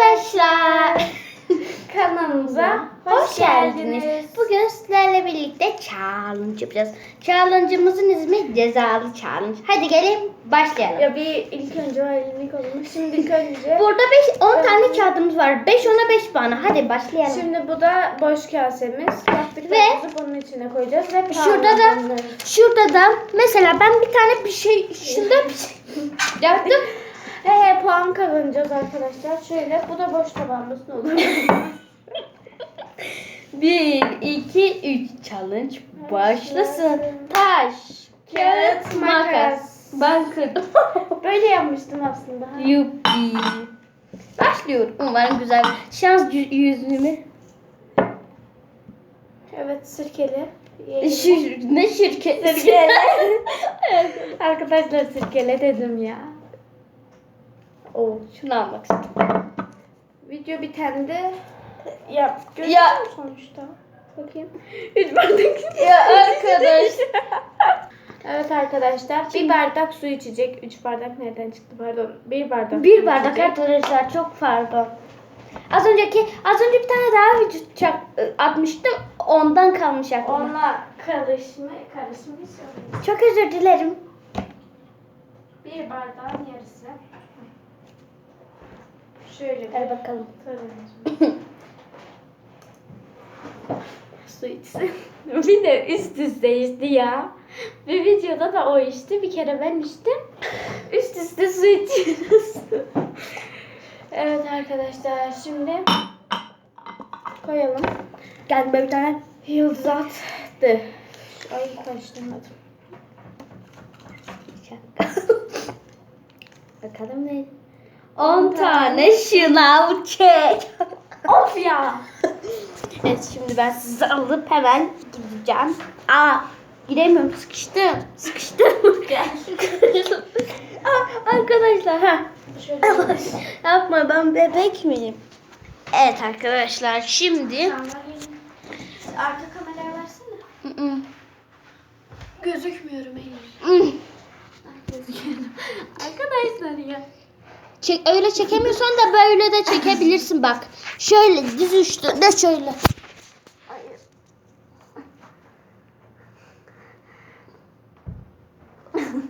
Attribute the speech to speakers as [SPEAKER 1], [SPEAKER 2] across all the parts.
[SPEAKER 1] Arkadaşlar kanalımıza hoş geldiniz. Bugün sizlerle birlikte challenge yapacağız. Challenge'ımızın ismi cezalı challenge. Hadi gelin başlayalım. Ya bir ilk önce o elini koyalım. Şimdi ilk önce. Burada 5 10 tane kağıdımız var. 5 ona 5 bana. Hadi başlayalım. Şimdi bu da boş kasemiz. Yaptıklarımızı bunun içine koyacağız ve şurada da şurada da mesela ben bir tane bir şey şunda bir şey yaptım. He puan kazanacağız arkadaşlar. Şöyle bu da boş tabanmasın olur. 1, 2, 3 challenge başlasın. Taş, kağıt, makas. Ben Böyle yapmıştım aslında. Yuppi. Başlıyorum. Umarım güzel. Şans yüzümü. Evet sirkeli. Şir, ne şirkeli? Sirkeli. Arkadaşlar sirkele dedim ya. O şunu almak istedim. Video bitende ya görüyor ya. sonuçta. Bakayım. Üç bardak Ya arkadaş. evet arkadaşlar. Şimdi... Bir bardak su içecek. Üç bardak nereden çıktı pardon. Bir bardak. Bir bardak içecek. arkadaşlar çok pardon. Az önceki az önce bir tane daha video çak, atmıştım. Ondan kalmış aklıma. Onunla karışma, karışmış. Çok özür dilerim. Bir bardağın yarısı. Şöyle. Ver bakalım. Su içsin. bir de üst üste içti ya. Bir videoda da o içti. Bir kere ben içtim. Üst üste su içiyoruz. evet arkadaşlar şimdi koyalım. Gel bir tane yıldız attı. Ay karıştırmadım. Bakalım ne 10 tane şınav çek. of ya. evet şimdi ben sizi alıp hemen gideceğim. Aa giremiyorum sıkıştım. Sıkıştım. Aa, arkadaşlar ha. Yapma ben bebek miyim? Evet arkadaşlar şimdi. Arka kameraya versene. Gözükmüyorum Eylül. Mm. Gözüküyorum. arkadaşlar ya. Çek, öyle çekemiyorsan da böyle de çekebilirsin bak. Şöyle düz de şöyle.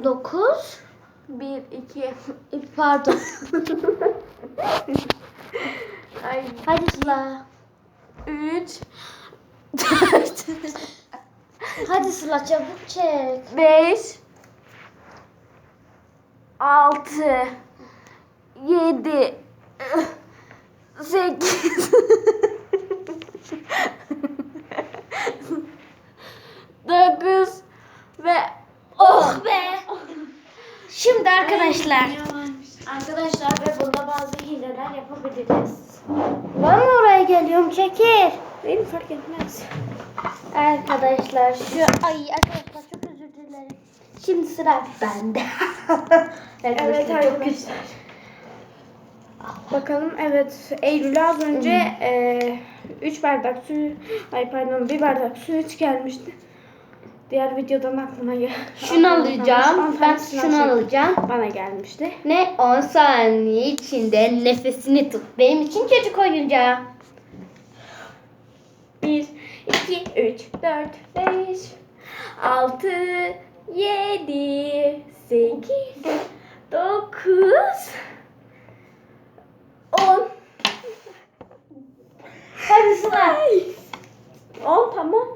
[SPEAKER 1] Dokuz. Bir, iki. Pardon. Ay. Hadi Sıla. Üç. Dört. Hadi Sıla çabuk çek. Beş. Altı yedi, sekiz, dokuz ve oh be. Şimdi arkadaşlar. Arkadaşlar ve bunda bazı hileler yapabiliriz. Ben mi oraya geliyorum Çekir? Benim fark etmez. Arkadaşlar şu ay arkadaşlar çok özür dilerim. Şimdi sıra bende. evet, arkadaşlar çok güzel. Bakalım evet Eylül'e az önce 3 hmm. e, bardak su ay pardon 1 bardak su hiç gelmişti. Diğer videodan aklıma geldi. Şunu alacağım. Ben şunu alacağım. Bana gelmişti. Ne 10 saniye içinde nefesini tut. Benim için çocuk oyuncağı. 1, 2, 3, 4, 5, 6, 7, 8, 9, başına. On tamam.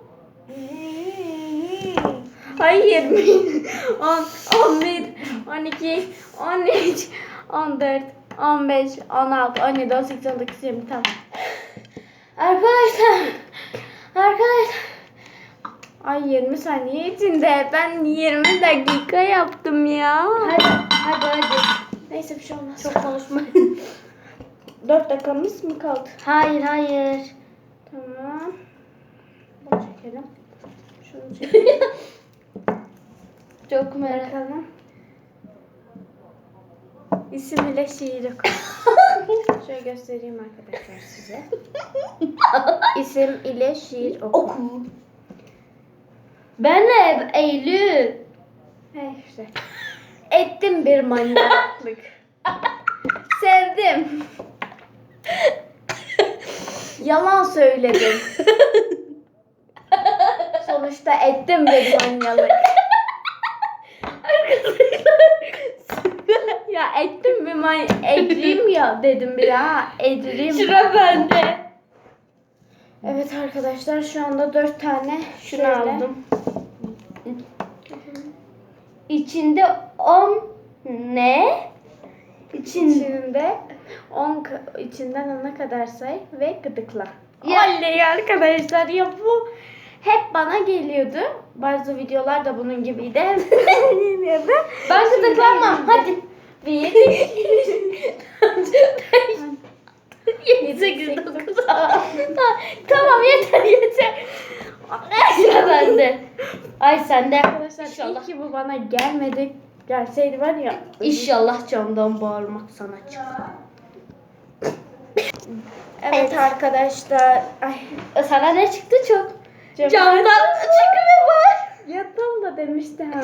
[SPEAKER 1] Hayır. on beş, on 13, on yedi, on sekiz, on dokuz 20 tamam. Arkadaşlar. Arkadaşlar. Ay 20 saniye içinde ben 20 dakika yaptım ya. Hadi hadi hadi. Neyse bir şey olmaz. Çok konuşma. 4 dakikamız mı kaldı? Hayır hayır. Tamam. Bunu çekelim. Şunu çekelim. Çok merak Bakalım. İsim ile şiiri oku. Şöyle göstereyim arkadaşlar size. İsim ile şiir oku. oku. Ben hep Eylül. He eh, işte. Ettim bir manyaklık. Sevdim. Yalan söyledim. Sonuçta ettim dedim manyalık. Arkadaşlar. ya ettim mi man edrim ya dedim bir ha edrim. Sıra bende. Evet arkadaşlar şu anda dört tane şunu şöyle. aldım. İçinde on ne? İçinde 10 içinden ana kadar say ve gıdıkla. Ya. Oley arkadaşlar ya bu hep bana geliyordu. Bazı videolar da bunun gibiydi. ben gıdıklanmam. Hadi. Bir. Yedi, sekiz, dokuz. Tamam yeter yeter.
[SPEAKER 2] Arkadaşlar ben
[SPEAKER 1] Ay sende. de. Arkadaşlar şey İnşallah. iyi ki bu bana gelmedi. Gelseydi var ya. İnşallah camdan bağırmak sana çıkar. Evet, evet. arkadaşlar. Ay. Sana ne çıktı çok? Camdan, çıkıyor var. Yatağım da demişti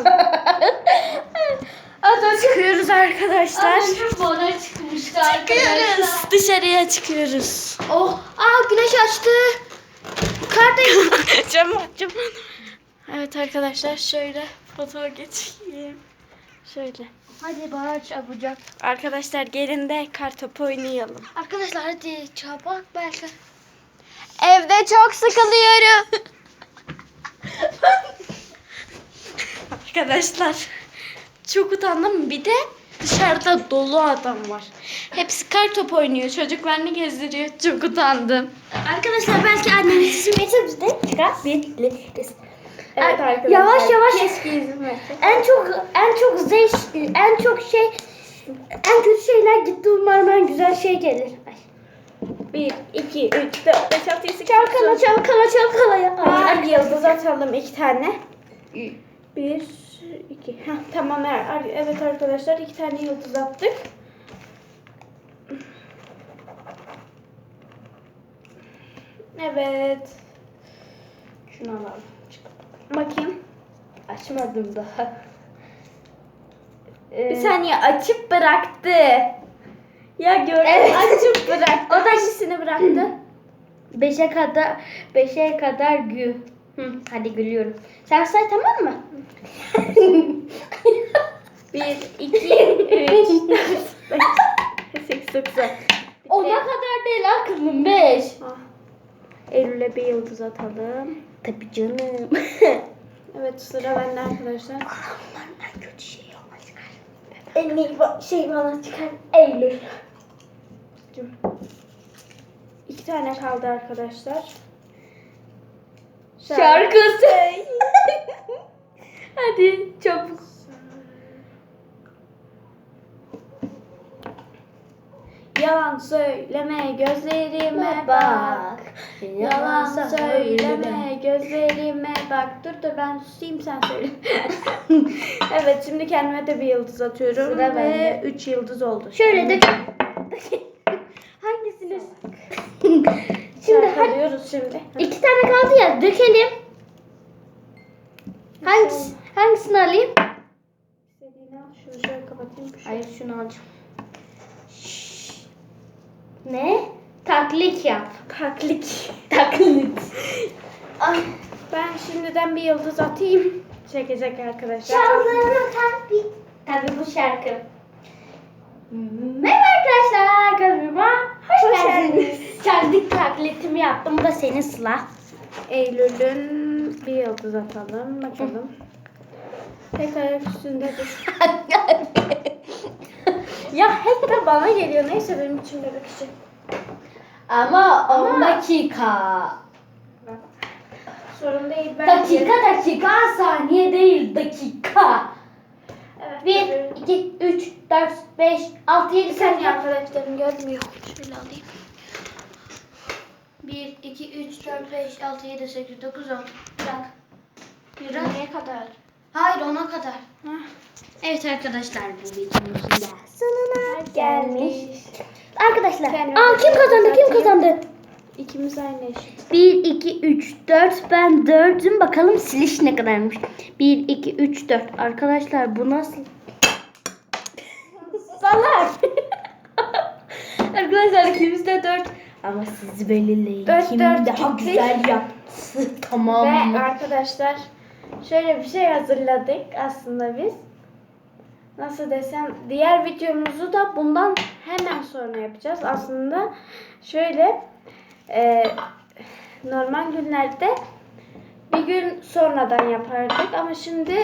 [SPEAKER 1] abi. çıkıyoruz arkadaşlar. bana çıkmıştı Çıkıyoruz. Dışarıya çıkıyoruz. Oh. Aa güneş açtı. Kardeşim. cam cam. Evet arkadaşlar şöyle fotoğraf geçeyim. Şöyle. Hadi bana çabucak. Arkadaşlar gelin de kartopu oynayalım. Arkadaşlar hadi çabuk belki. Evde çok sıkılıyorum. Arkadaşlar çok utandım. Bir de dışarıda dolu adam var. Hepsi kartopu oynuyor. Çocuklarını gezdiriyor. Çok utandım. Arkadaşlar belki annemiz için metrobüste çıkar. Evet arkadaşlar. Yavaş yavaş. Keşke En çok en çok zevk en çok şey en kötü şeyler gitti umarım en güzel şey gelir. Ay. 1, 2, 3, 4, 5, 6, 7, 8, Çalkala çalkala çalkala yapar. Her yıldız atalım iki tane. Bir, iki. tamam er, evet arkadaşlar iki tane yıldız attık. Evet. Şunu alalım. Bakayım. Açmadım daha. Ee, bir saniye açıp bıraktı. Ya gördüm evet. açıp bıraktı. O da hangisini bıraktı? Beşe kadar beşe kadar gül. Hı, hadi gülüyorum. Sen say tamam mı? Bir, iki, üç, dört, beş, sekiz, dokuz, Ona kadar değil aklım beş. Ah. Eylül'e bir yıldız atalım tabi canım. evet sıra bende arkadaşlar. Allah'ım kötü şey yok. Elini şey bana çıkar. Eylül. İki tane kaldı arkadaşlar. Şarkı. Şarkısı. Hadi çabuk. Yalan söyleme gözlerime bak. Yalan söyleme gözlerime bak. Dur dur ben susayım sen söyle. evet şimdi kendime de bir yıldız atıyorum Sıra ve bende. 3 yıldız oldu. Şöyle de Hangisini? Şimdi hadi Şarkılıyoruz şimdi. iki tane kaldı ya dökelim. Hangi hangisini alayım? İstediğini şunu şöyle kapatayım. Şey Hayır şunu alacağım. Ne? Taklit yap. Taklit. Taklit. Ay, ben şimdiden bir yıldız atayım. Çekecek arkadaşlar. Şarkılarına taklit. Tabii bu şarkı. Merhaba arkadaşlar kanalıma. Hoş, Hoş geldiniz. geldiniz. taklitimi yaptım. da seni Sıla. Eylül'ün bir yıldız atalım. Bakalım. Tekrar üstünde dur. Ya hep de bana geliyor. Neyse benim için de için. Ama 10 dakika. Sorun değil. Ben Dakika yerim. dakika saniye değil dakika. Evet, 1, 2, 3, 4, 5, 6, 7 saniye arkadaşlarım görmüyor. Şöyle alayım. 1, 2, 3, 4, 5, 6, 7, 8, 9, 10. Bırak. Bırak. Nereye kadar? Hayır ona kadar. Heh. Evet arkadaşlar bu videomuzun da sonuna gelmiş. Arkadaşlar. Ben aa kim kazandı? Kim kazandı? İkimiz aynı eşit. 1, 2, 3, 4. Ben 4'üm. Bakalım siliş ne kadarmış. 1, 2, 3, 4. Arkadaşlar bu nasıl? Salak. Arkadaşlar ikimiz de 4. Ama siz belirleyin. 4, Kim 4, daha güzel yaptı. Tamam Ve arkadaşlar şöyle bir şey hazırladık aslında biz nasıl desem diğer videomuzu da bundan hemen sonra yapacağız. Aslında şöyle e, normal günlerde bir gün sonradan yapardık ama şimdi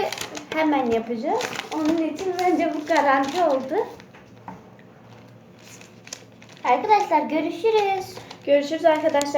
[SPEAKER 1] hemen yapacağız. Onun için bence bu garanti oldu. Arkadaşlar görüşürüz. Görüşürüz arkadaşlar.